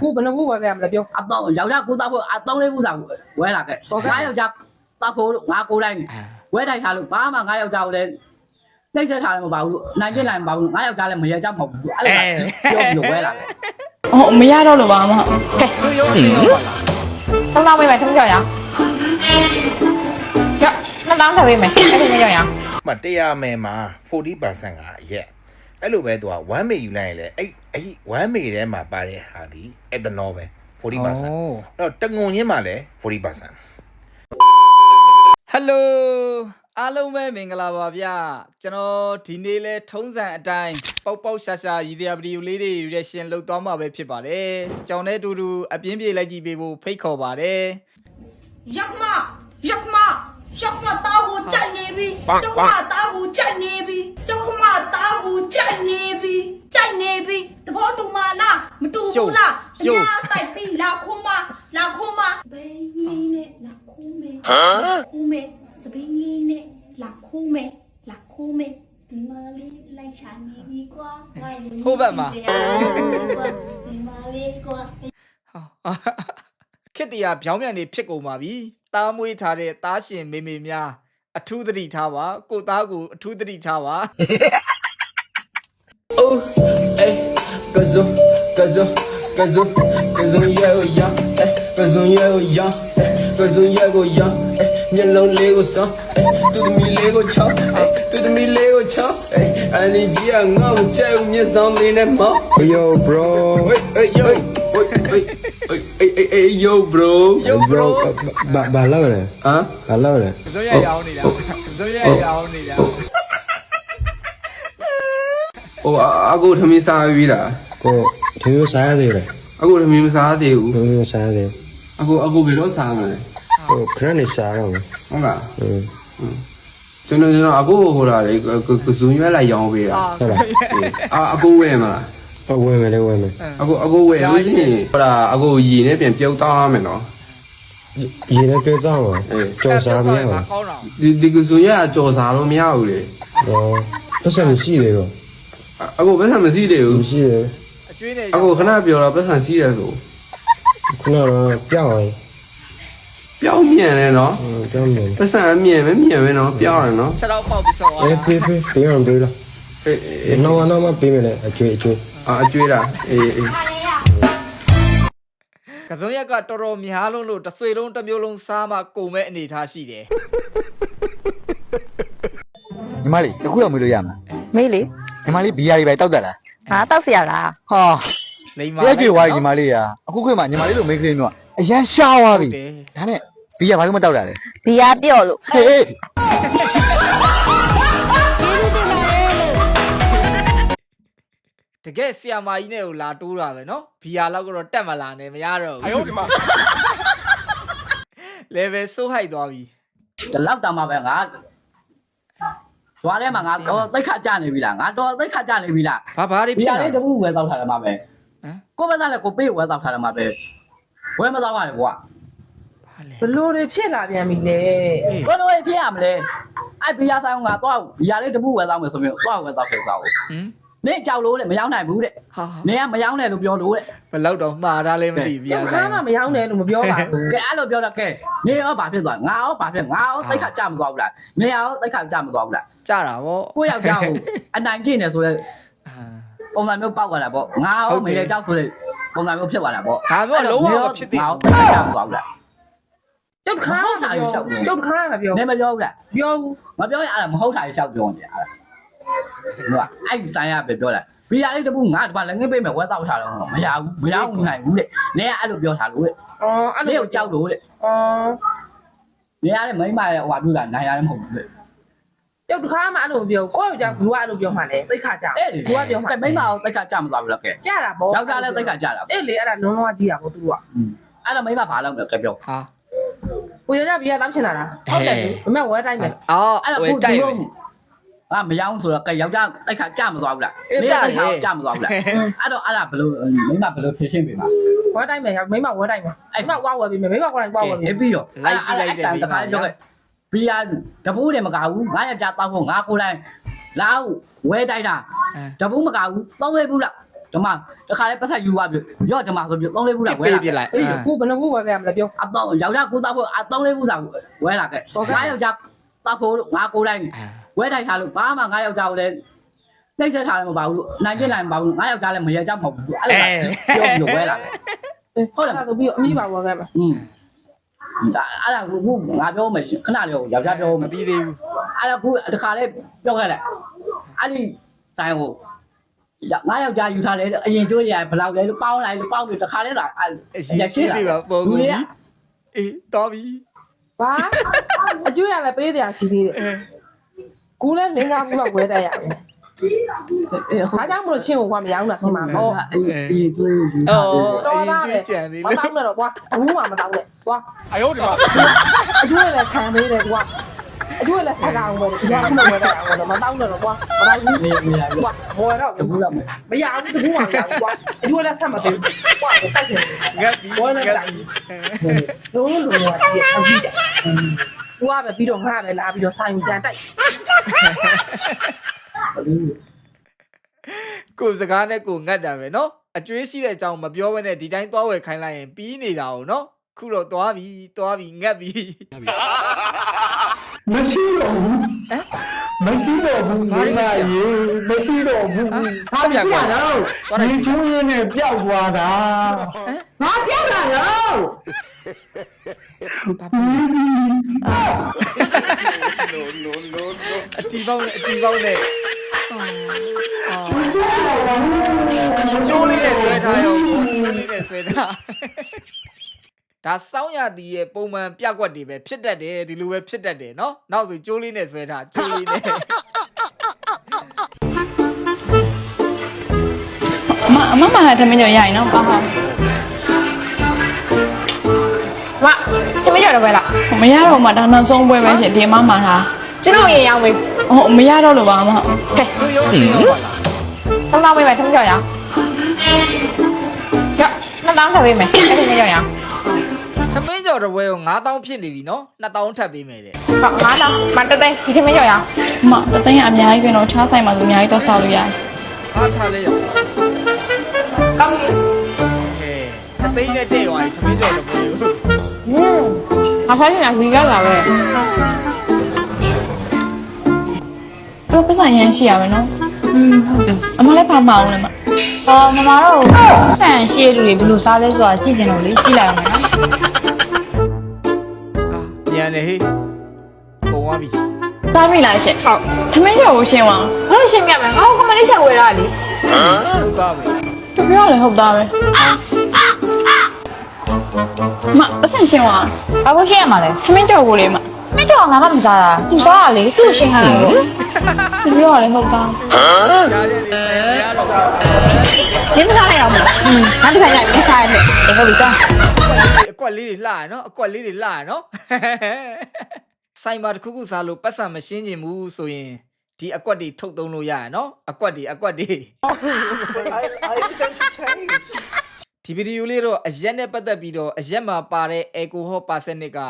ခုဘယ်နှခုဝယ်ခဲ့ရမလဲပြောအတော့ယောက်ျားကိုသားဖို့အတော့လေးဘူးသာဝဲလာခဲ့ဟုတ်ကဲ့ငါယောက်ျားတောက်ဖို့လို့ငါကိုတိုင်းအာဝဲတိုက်ထားလို့ဘာမှငါယောက်ျားကိုလည်းနှိမ့်ဆက်ထားလည်းမပါဘူးလို့နိုင်ကျင်နိုင်မပါဘူးလို့ငါယောက်ျားလည်းမရကြမဟုတ်ဘူးအဲ့လိုပြောပြီးလို့ဝဲလာခဲ့အော်မရတော့လို့ပါမဟုတ်ကဲဆွေရုံးနေရောပါလားသုံးတောင်းပေးမယ်ထုံးကြောက်ရအောင်ကြနှစ်တောင်းဆက်ပေးမယ်အဲ့ဒီမကြောက်ရအောင်မှ100မယ်မှာ40%ကအရက် အဲ့လိုပဲသူက1မေယူလိုက်ရင်လေအဲ့အဲ့1မေထဲမှာပါတဲ့ဟာဒီ ethanol ပဲ40%အဲ့တော့တငုံချင်းမှာလည်း40%ဟယ်လိုအားလုံးပဲမင်္ဂလာပါဗျကျွန်တော်ဒီနေ့လဲထုံးစံအတိုင်းပေါက်ပေါက်ရှာရှာရည်စရာဗီဒီယိုလေးတွေ reaction လုပ်သွားမှာပဲဖြစ်ပါတယ်ကြောင်နဲ့အတူတူအပြင်းပြေလိုက်ကြည့်ပေးဖို့ဖိတ်ခေါ်ပါတယ်ရောက်မ ရောက်မရောက်မတားကိုကြိုက်နေပြီကျောင်းမတားကိုကြိုက်နေပြီကျောင်းမတားကိုကြိုက်နေပြီကြိုက်နေပြီတဘောတူမလားမတူဘူးလားအများတိုက်ပြီလာခုံမလာခုံမဘိန်းလေးနဲ့လာခုံးမယ်ဟမ်ခုံးမယ်စပိန်လေးနဲ့လာခုံးမယ်လာခုံးမယ်ဒီမလေးလိုက်ချနေပြီကွာငါ့ရဲ့ဒီမလေးကွာဟာခစ်တရာဗျောင်းမြန်နေဖြစ်ကုန်ပါပြီ တားမွေးထားတဲ့တားရှင်မေမေများအထူးသတိထားပါကိုသားကိုအထူးသတိထားပါ Oh, ey, kazoo, kazoo, kazoo, kazoo yeah oh yeah, ey, kazoo yeah oh yeah, ey, kazoo yeah oh yeah, ey, မျက်လုံးလေးကိုစောင်းတူသမီးလေးကိုချောင်းတူသမီးလေးကိုချောင်းအန်ဒီကြီးကငါ့ကိုကြိုက်မျက်စောင်းလေးနဲ့မောင်း Yo bro Hey yo Hey hey hey hey yo bro ရုပ်ဘရိုဘာဘာလောက်လဲဟမ်ဘာလောက်လဲဇွန်ရရောင်းနေတာဇွန်ရရောင်းနေတာဟိုအကိုထမင်းစားပြီးလားကိုဒီလိုစားရသေးတယ်အကိုထမင်းမစားသေးဘူးဒီလိုစားရသေးအကိုအကိုဘယ်တော့စားမလဲဟိုခရနေစားတော့မယ်ဟုတ်လားဟင်းကျွန်တော်ကျွန်တော်အကိုဟိုလာလေကဇွန်ရွက်လိုက်ရောင်းပေးတာဟုတ်လားအာအကိုဝယ်မလား ဟိုဝယ်မယ်လေဝယ်မယ်အကိုအကိုဝယ်လို့ရှိရင်ဟိုလာအကိုရည်နဲ့ပြန်ပြုတ်သားမယ်နော်ရေလည်းပြောတော့မှာအေးကြော်စားမရဘူးကောင်းတော့ဒီဒီကဇွန်ရွက်ကကြော်စားလို့မရဘူးလေဟောပတ်စံမရှိလေတော့အကိုပတ်စံမရှိသေးဘူးမရှိလေအကျွေးနေအကိုခဏပြောတော့ပတ်စံစီးတယ်ဆိုခုနကတော့ပြောင်းရင်ပြောင်းမြန်တယ်နော်ဟင်းပြောင်းမယ်ပတ်စံအမြင်ပဲမြင်ပဲနော်ပြောင်းတယ်နော်ချက်တော့ပေါက်ပြီးထွက်သွားအေးဖေးဖေးဖေးအောင်တွေးလား အေးနော်နော်မပေးမယ်လေအကျွေးအကျွေးအာအကျွေးတာအေးအေးကစုံရက်ကတော်တော်များလုံးလို့တစ်ဆွေလုံးတစ်မျိုးလုံးစားမှကုန်မဲ့အနေထားရှိတယ်ညီမလေးတခုတော့မေးလို့ရမှာမေးလေညီမလေးဘီယာတွေပဲတောက်တတ်လားဟာတောက်စရာလားဟာလိမ့်ပါရဲ့ကြွေဝါညီမလေးကအခုခွေမှာညီမလေးလိုမိန်းကလေးမျိုးအရန်ရှားသွားပြီဒါနဲ့ဘီယာဘာလို့မတောက်တာလဲဘီယာပြော့လို့ဟေး တကယ်ဆီယာမာကြီးနဲ့ကိုလာတိုးတာပဲနော်ဘီယာလောက်ကတော့တက်မလာနဲ့မရတော့ဘူးအယုတ်ဒီမှာ level ဆိုးဟိုက်သွားပြီဒီလောက်တောင်မှပဲငါဇွာထဲမှာငါတော့သိခါကြနေပြီလားငါတော့သိခါကြနေပြီလားဘာဘာတွေဒီဖြစ်ဟာလာလေးတခုဝယ်တော့ထားတယ်မှာပဲဟမ် ကိုယ်ပါသားလည်းကိုပေးဝယ်တော့ထားတယ်မှာပဲဝယ်မတော့ပါနဲ့ကွာဘာလဲ ဘလို့တွေဖြစ်လာပြန်ပြီလေအေးကိုတို့ဖြစ်ရမလဲအဲ့ဘီယာဆိုင်ကသွားဘီယာလေးတခုဝယ်တော့မယ်ဆိုပြီးသွားဝယ်တော့ခဲ့စားဦးဟင် နင်းကြောက်လို့တဲ့မရောက်နိုင်ဘူးတဲ့ဟာနင်းကမရောက်နဲ့လို့ပြောလို့တဲ့ဘယ်လောက်တော့မှားတာလဲမသိဘူးဘီယာကျောက်ဆိုင်ခါမှမရောက်နဲ့လို့မပြောပါဘူးကဲအဲ့လိုပြောတော့ကဲနင်းရောဘာဖြစ်သွားငါရောဘာဖြစ်ငါရောသိခါကြမသွားဘူးလားနင်းရောသိခါကြမသွားဘူးလားကြတာဗောကိုယောက်ျားကိုအနိုင်ကျင့်နေဆိုတဲ့အာပုံစံမျိုးပောက်သွားတာပေါ့ငါဟုရောတ်မတယ်ရကြောက်ဆိုတဲ့ပုံစံမျိုးဖြစ်သွားတာပေါ့ဒါမျိုးလုံးဝမဖြစ်သေးငါဘူးရောသိခါကြမသွားဘူးလားကျောက်ခါမှမပြောကျောက်ခါမှမပြောနင်းမပြောဘူးလားပြောဘူးမပြောရင်အဲ့ဒါမဟုတ်တာရှောက်ပြောနေတာအဲ့ဒါ အဲ့ဆိုင်ရပဲပြောတာဘီယာလေးတပူငါတပါလည်းငိမ့်ပေးမယ်ဝက်တော့ထားတော့မရဘူးမရဘူးနိုင်ဘူးတဲ့နင်းကအဲ့လိုပြောထားလို့တဲ့အော်အဲ့နင်းလိုကိုကြောက်လို့တဲ့အော်နင်းကလည်းမိမရဲ့ဟိုဟာပြတာနိုင်ရတယ်မဟုတ်ဘူးတဲ့ကျောက်ခါမှအဲ့လိုမပြောကိုယ့်ယောက်ျားဘူးကအဲ့လိုပြောမှလေသိခါကြအဲ့ဒီဘူးကပြောမှကဲမိမကိုတိတ်ခါကြမသွားဘူးလားကဲကြတာပေါ့ယောက်ျားလည်းတိတ်ခါကြတာပေါ့အေးလေအဲ့ဒါလုံးလုံးကြီးတာပေါ့သူကအဲ့တော့မိမဘာလုပ်လဲကဲပြောဟာကိုယောက်ျားဘီယာတောက်ချင်တာလားဟုတ်တယ်မမေဝဲတိုင်းမယ်အော်အဲ့တော့ဝယ်ခုတိုဒီက်လိုမယ် ငါမယောင်းဆိုတော့ကဲယောက်ျားတိတ်ခါကြမသွားဘူးလားအေးနင်းကြတိတယ်တ်ခါကြမသွားဘူးလားအဲ့တော့အဲ့ဒါဘယ်လိုမိမဘယ်လိုဖြေရှင်းပေးမှာဝဲတိုင်းမယ်မိမဝဲတိုင်းမယ်အဲ့မဝါဝဲပြီးမယ်မိမကိုယ်တိုင်ဝါဝဲပြီးအေးပြီးတော့တခါကြောက်ဘီယာတပူးတယ်မကဘူးငါယောက်ျားတောက်ဖို့ငါကိုယ်တိုင်လာဝဲတိုက်တာအဲတပူးမကဘူးသုံးဝဲဘူးလားဓမ္မတခါလေးပတ်ဆက်ယူသွားပြီရော့ဓမ္မဆိုပြီးသုံးလေးဘူးလားဝဲပေးလာ ပြလိုက်အေးခုဘယ်နှခုဝယ်ခဲ့ရမလဲပြောအတော့ယောက်ျားကိုသားဖို့အသုံးလေးဘူးသာဝဲလာခဲ့ငါယောက်ျားတောက်ဖို့ငါကိုတိုင်း ဝဲထိုက်ထားလို့ဘာမှငါယောက်ျားကိုလည်းနှိမ့်ဆက်ထားလည်းမပါဘူးနိုင်ပြနိုင်မပါဘူးငါယောက်ျားလည်းမရကြမဟုတ်ဘူးအဲ့လိုပြောပြီးဝဲလာခဲ့ဟုတ်လားဆိုပြီးအမိပါဝယ်ခဲ့မှာอืมဒါအဲ့ဒါကခုငါပြောမယ်ခဏလေးယောက်ျားပြောမပြီးသေးဘူးအဲ့ဒါခုတခါလေးပြောခဲ့လိုက်အဲ့ဒီဆိုင်ကိုငါယောက်ျားယူထားတယ်အရင်ကျိုးရဘယ်လောက်လဲလို့ပေါင်းလိုက်လို့ပေါင်းပြီးတခါလေးလာအရင်ရှိသေးပါပုံကုန်ကြီးအေးတော်ပြီဘာအကျွေးရလဲပေးတရားရှိသေးတယ် ကူလဲလင်းကားဘူးတော့ဝယ်တတ်ရမယ်အေးဒါကြောင့်မလို့ချင်းကိုကမရောင်းတာဒီမှာဟောအေးအေးကျိုးယူထားတယ်တော်အရင်သားကျွေးပဲကြံသေးမလို့တောင်းနဲ့တော့ကွာဘူးမှမတောင်းနဲ့ကွာအယောဒီမှာအကျွေးလည်းခံပေးတယ်ကွာအကျွေးလည်းဆက်ကောင်ပဲဒီကခုမဝယ်တတ်အောင်တော့မတောင်းနဲ့တော့ကွာမတောင်းဘူးနေနေရကွာဝယ်တော့တကူလာမယ်မရဘူးတကူမှမရဘူးကွာအကျွေးလည်းဆက်မသေးဘူးကွာဆက်ချင်တယ်ငက်ပြီးငက်ပြီးလုံးလုံးလုံးလုံးကြည့်အောင်ကြည့် တယ်သူကပဲပြီးတော့ငါပဲလာပြီးတော့ဆိုင်ကြံတိုက် ကိုယ်စကားနဲ့ကိုယ်ငတ်တာပဲเนาะအကျွေးရှိတဲ့အကြောင်းမပြောဘဲနဲ့ဒီတိုင်းသွားဝယ်ခိုင်းလိုက်ရင်ပြီးနေတာ哦เนาะခုတော့သွားပြီသွားပြီငတ်ပြီ မရှိတော့ဘူးမရှိတော့ဘူး ဘာလို့မရှိရ မရှိတော့ဘူး ဟာဆက်ပြကွာသွားလိုက်စီ ချိုးရင်းနဲ့ပျောက်သွားတာ ငါပြောက်လာရော ဘာအတီပေါင်းနဲ့အတီပေါင်းနဲ့အာကျိုးလေးနဲ့ဆွဲထားရောကျိုးလေးနဲ့ဆွဲထားဒါစောင်းရသည်ရဲ့ပုံမှန်ပြက်ကွက်တွေပဲဖြစ်တတ်တယ်ဒီလိုပဲဖြစ်တတ်တယ်เนาะနောက်ဆိုကျိုးလေးနဲ့ဆွဲထားကျိုးလေးနဲ့ အမအမမလာထမင်းကြော်ရရင်နော်ဟုတ်ဟုတ် မသမီးကြော်တော့ပဲလားမရတော့မှဒါနောက်ဆုံးပွဲပဲရှင်ဒီအမမှာထားကျွန်တော်ရင်ရောင်းမေးဟုတ်မရတော့လို့ပါအမဟုတ်ကဲသူရောတင်ရောပါလားသုံးသောင်းပေးမယ်သမီးကြော်ရောင်းရောနှစ်သောင်းထပ်ပေးမယ်အဲ့ဒီသမီးကြော်ရောင်းသမင်းကြော်တစ်ဝဲကို9000ဖြစ်နေပြီနော်2000ထပ်ပေးမယ်တဲ့ဟုတ်ငါးသောင်းမတက်တဲ့ဒီသမီးကြော်ရောင်းအမတသိန်းအများကြီးပြင်တော့ချားဆိုင်မှာသူအများကြီးတော့ဆောက်လို့ရတယ်အားထားလဲရောကောင်းပြီဟဲ့တသိန်းနဲ့တဲ့ရွာကြီးသမင်းကြော်တစ်ဝဲကို ဟင်းငါဖိုင်းနေတာဒီကလာပဲသူပတ်ဆိုင်ရန်ရှိရမယ်နော်อืมဟုတ်တယ်အမလည်းဖာမအောင်လေမအော်မမတို့ဆန်ရှေ့လူတွေဘယ်လိုစားလဲဆိုတာကြည့်ကြင်လို့လေကြည့်လိုက်အောင်မယ်နော်အာမြန်နေဟေးပုံသွားပြီသားမိလားရှင်ဟုတ်ထမင်းကြော်ကိုရှင်းပါအောင်ဘလို့ရှင်းပြမယ်ငါ့ကိုကမလေးဆန်ဝယ်ရလေဟုတ်သားပဲသူပြောတယ်ဟုတ်သားပဲ မပတ်ဆိုင်ရှင်းပါအောင်ဘာလို့ရှင်းရမှာလဲထမင်းကြော်ကိုလေမမင်းကြော်ငါမှမစားတာသူစားရလေသူ့ရှင်းခိုင်းလို့သူပြောတယ်ဟုတ်သားရှားတယ်လေမရတော့နင်းမစားလိုက်အောင်မလားอืมငါတစ်ခါညမစားရတဲ့ဒီဟုတ်ပြီကောအကွက်လေးတွေလှရနော်အကွက်လေးတွေလှရနော်ဆိုင်မှာတစ်ခုခုစားလို့ပတ်စံမရှင်းကျင်ဘူးဆိုရင်ဒီအကွက်တွေထုတ်သုံးလို့ရရနော်အကွက်တွေအကွက်တွေ ဒီဗီဒီယိုလေးတော့အရက်နဲ့ပတ်သက်ပြီးတော့အရက်မှာပါတဲ့ alcohol percentage က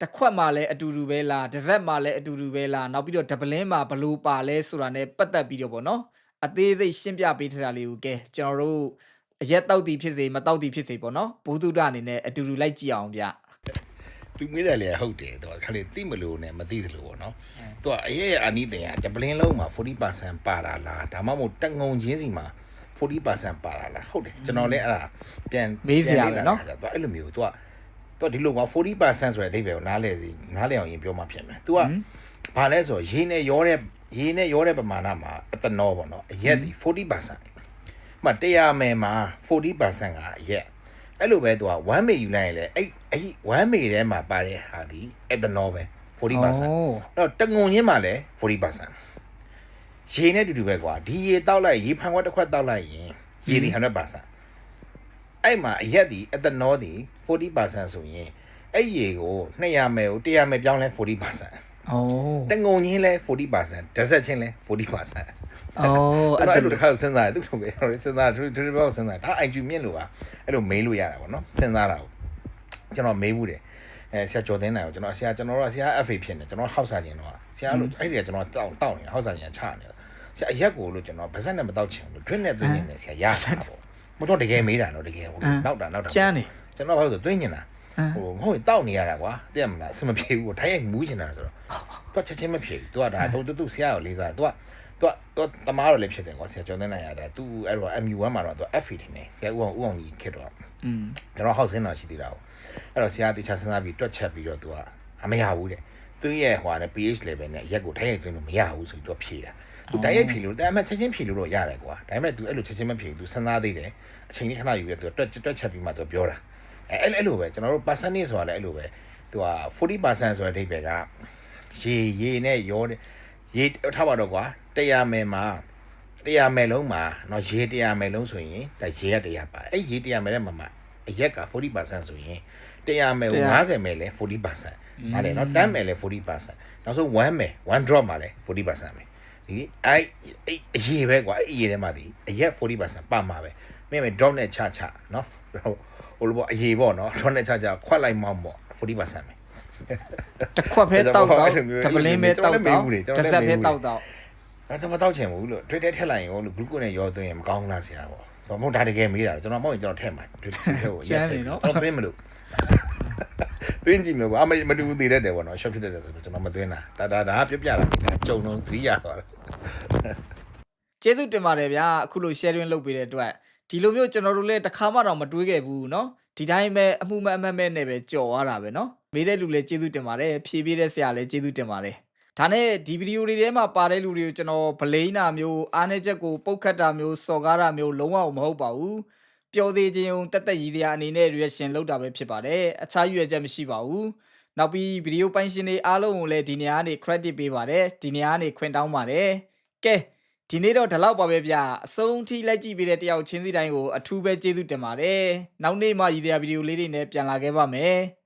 တစ်ခွက်မှာလည်းအတူတူပဲလားတစ်စက်မှာလည်းအတူတူပဲလားနောက်ပြီးတော့ဒပလင်းမှာဘလို့ပါလဲဆိုတာနဲ့ပတ်သက်ပြီးတော့ဗောနော်အသေးစိတ်ရှင်းပြပေးထားတာလေးကိုကဲကျွန်တော်တို့အရက်တောက်တီဖြစ်စေမတောက်တီဖြစ်စေပေါ့နော်ဘုသူဒ္ဓအနေနဲ့အတူတူလိုက်ကြည့်အောင်ဗျသူမေးတယ်လေဟုတ်တယ်သူကခါလေသိမလို့နဲ့မသိသလိုပေါ့နော်သူကအရေးရအနီးတင်ကတပလင်းလုံးမှာ40%ပါတာလားဒါမှမဟုတ်တက်ငုံချင်းစီမှာ 40%ပါတာလားဟုတ်တယ်ကျွန်တော်လည်းအဲ့ဒါပြန်မေးစရာပဲနော်သူအဲ့လိုမျိုးသူကသူကဒီလိုက40%ဆိုတဲ့အဓိပ္ပာယ်ကိုနားလဲစီနားလဲအောင်ရင်ပြောမှဖြစ်မယ်သူကဟမ်ဘာလဲဆိုတော့ရေနဲ့ရောတဲ့ရေနဲ့ရောတဲ့ပမာဏမှာအတနောပေါ့နော်အရက်ဒီ40%မှ100မယ်မှာ40%ကအရက်အဲ့လိုပဲသူက1မေယူလိုက်ရင်လေအဲ့အဲ့1မေထဲမှာပါတဲ့ဟာဒီအတနောပဲ40%အဲ့တော့တငုံချင်းမှာလည်း40% ရေနဲ့တူတူပဲကွာဒီရေတောက်လိုက်ရေဖန်ခွက်တစ်ခွက်တောက်လိုက်ရင်ရေဒီ100%အဲ့မှာအရက်ဒီအတနောဒီ40%ဆိုရင်အဲ့ရေကို200မယ်ကို100မယ်ပြောင်းလဲ40%ဩတငုံချင်းလဲ40%ဓဇက်ချင်းလဲ40%အဲ့ဩဒါအဲ့အဲ့ဒါလိုတစ်ခါစဉ်းစားတယ်သူတို့ပဲကျွန်တော်စဉ်းစားသူတို့ဘာစဉ်းစားဒါ IQ မြင့်လို့ပါအဲ့လိုမေးလို့ရတာပေါ့နော်စဉ်းစားတာကိုကျွန်တော်မေးဘူးတယ် အဲဆရာကျော်သိန်းနိုင်ကိုကျွန်တော်ဆရာကျွန်တော်တို့ကဆရာ FA ဖြစ်နေကျွန်တော်ဟောက်စာကျင်တော့ဆရာလို့အဲ့ဒီကကျွန်တော်တောက်တောက်နေဟောက်စာကျင်ချနေတယ်ဆရာအရက်ကိုလို့ကျွန်တော်ဗဇက်နဲ့မတော့ချင်ဘူး drink နဲ့သွင်းနေတယ်ဆရာရတာပေါ့မတော်တကယ်မေးတာတော့တကယ်ဟိုနောက်တာနောက်တာကျန်းနေကျွန်တော်ဘာလို့ဆိုသွင်းနေတာဟမ်ဟိုမဟုတ်ရင်တောက်နေရတာကွာသိရမလားအဆင်မပြေဘူးထိုင်ရိုက်မူးချင်တာဆိုတော့သူကချက်ချင်းမပြေဘူးသူကဒါသူသူဆရာကိုလေးစားတယ်သူက သူကသူတမားတော့လည်းဖြစ်တယ်ကွာဆရာကျော်နေနိုင်ရတယ်သူအဲ့တော့ MU1 မှာတော့သူ FA ထင်တယ်ဆရာဦးအောင်ဦးအောင်ကြီးခက်တော့ อืม ကျွန်တော်ဟောက်စင်းတော့ရှိသေးတာကိုအဲ့တော့ဆရာတေချာစဉ်းစားပြီးတွက်ချက်ပြီးတော့သူကအမရဘူးတဲ့သူရဲ့ဟိုဟာနဲ့ pH level နဲ့ရက်ကိုထိုင်ရိုက်သွင်းလို့မရဘူးဆိုပြီးတော့ဖြေတာသူတိုက်ရိုက်ဖြေလို့តែအမှချက်ချင်းဖြေလို့တော့ရတယ်ကွာဒါပေမဲ့ तू အဲ့လိုချက်ချင်းမဖြေဘူး तू စဉ်းစားသေးတယ်အချိန်လေးခဏယူပြီး तू တွက်တွက်ချက်ပြီးမှ तू ပြောတာအဲအဲ့လိုပဲကျွန်တော်တို့ percentage ဆိုတာလည်းအဲ့လိုပဲ तू က40%ဆိုတဲ့အဓိပ္ပာယ်ကရေရေနဲ့ရောတဲ့ရေထားပါတော့ကွာ 100မယ်မှာ100မယ်လုံးမှာเนาะရေ100မယ်လုံးဆိုရင်ဒါရေက100ပါတယ်အဲ့ရေ100မယ်တဲ့မှာမှာအရက်က40%ဆိုရင်100မယ်ကို50မယ်လဲ40%ဟာလေเนาะ10မယ်လဲ40%နောက်ဆုံး1မယ်1 drop မှာလဲ40%ပဲဒီအဲ့အဲ့အရေပဲကွာအဲ့အရေထဲမှာဒီအရက်40%ပါမှာပဲမင်းမ drop နဲ့ချချเนาะဟိုလိုပေါ့အရေပေါ့เนาะ drop နဲ့ချချခွက်လိုက်မောင်းပေါ့40%ပဲ တစ်ခွက်ဖဲတောက်တောက်တပလင်းပဲတောက်တောက်တစ်ဆက်ဖဲတောက်တောက် အဲ့တော့မတောက်ချင်ဘူးလို့ Twitter ထက်လိုက်ရင်ဟိုလို glucose နဲ့ရောသွင်းရင်မကောင်းဘူးလားဆရာပေါ့ဆိုတော့မဟုတ်ဒါတကယ်မေးတာကျွန်တော်မဟုတ်ရင်ကျွန်တော်ထည့်မှာ Twitter ကို ကျန်းနေနော် ကျွန်တော်သွင်းမလို့သွင်းကြည့်မလို့အမမတူသေးတဲ့တယ်ပေါ့နော် shop ဖြစ်တဲ့တယ်ဆိုတော့ကျွန်တော်မသွင်းတာဒါဒါဒါပြပြတာကြုံတော့သတိရသွားတယ် ကျေးဇူးတင်ပါတယ်ဗျာအခုလို sharing လုပ်ပေးတဲ့အတွက်ဒီလိုမျိုးကျွန်တော်တို့လည်းတစ်ခါမှတော့မတွေးခဲ့ဘူးเนาะဒီတိုင်းပဲအမှုမအမှတ်မဲ့နဲ့ပဲကြော်သွားတာပဲเนาะမေးတဲ့လူလည်းကျေးဇူးတင်ပါတယ်ဖြေပေးတဲ့ဆရာလည်းကျေးဇူးတင်ပါတယ် ဒါနဲ့ဒီဗီဒီယိုတွေထဲမှာပါတဲ့လူတွေကိုကျွန်တော်ဗလိန်နာမျိုးအားနေချက်ကိုပုတ်ခတ်တာမျိုးစော်ကားတာမျိုးလုံးဝမဟုတ်ပါဘူးပျော်သေးခြင်းုံတက်တက်ရည်စရာအနေနဲ့ reaction လုပ်တာပဲဖြစ်ပါတယ်အခြားရွေချက်မရှိပါဘူးနောက်ပြီးဗီဒီယိုပိုင်ရှင်တွေအားလုံးကိုလည်းဒီနေရာကနေ credit ပေးပါတယ်ဒီနေရာကနေခွင့်တောင်းပါတယ်ကဲဒီနေ့တော့ဒီလောက်ပါပဲဗျအဆုံးထိလိုက်ကြည့်ပေးတဲ့တယောက်ချင်းစီတိုင်းကိုအထူးပဲကျေးဇူးတင်ပါတယ်နောက်နေ့မှရည်ရွယ်ဗီဒီယိုလေးတွေနဲ့ပြန်လာခဲ့ပါမယ်